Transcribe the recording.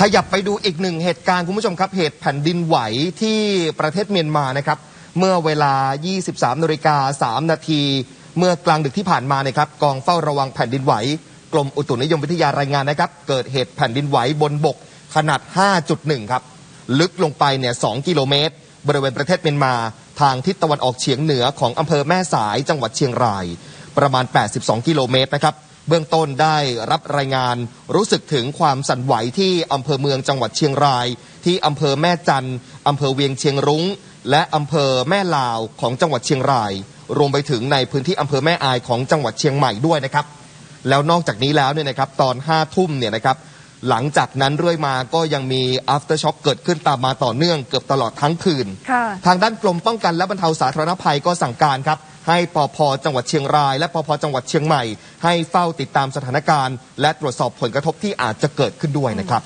ขยับไปดูอีกหนึ่งเหตุการณ์คุณผู้ชมครับ เหตุแผ่นดินไหวที่ประเทศเมียนมานะครับ เมื่อเวลา 23นาฬิกา3นาที เมื่อกลางดึกที่ผ่านมานะครับ กองเฝ้าระวังแผ่นดินไหว กรมอุตุนิยมวิทยารายงานนะครับ เกิดเหตุแผ่นดินไหวบนบกขนาด 5.1 ครับ ลึกลงไปเนี่ย2กิโลเมตร บริเวณประเทศเมียนมา ทางทิศตะวันออกเฉียงเหนือของอำเภอแม่สายจังหวัดเชียงราย ประมาณ 82 กิโลเมตรนะครับ เบื้องต้นได้รับรายงานรู้สึกถึงความสั่นไหวที่อำเภอเมืองจังหวัดเชียงราย ที่อำเภอแม่จันทร์อำเภอเวียงเชียงรุง้ง และอำเภอแม่ลาวของจังหวัดเชียงราย รวมไปถึงในพื้นที่อำเภอแม่อายของจังหวัดเชียงใหม่ด้วยนะครับ แล้วนอกจากนี้แล้วเนี่ยนะครับตอน5้าทุ่มเนี่ยนะครับหลังจากนั้นเรื่อยมาก็ยังมี after shock เกิดขึ้นตามมาต่อเนื่องเกือบตลอดทั้งคืนค่ะทางด้านกรมป้องกันและบรรเทาสาธารณภัยก็สั่งการครับ ให้ปอพจังหวัดเชียงราย และปอพจังหวัดเชียงใหม่ ให้เฝ้าติดตามสถานการณ์ และตรวจสอบผลกระทบที่อาจจะเกิดขึ้นด้วยนะครับ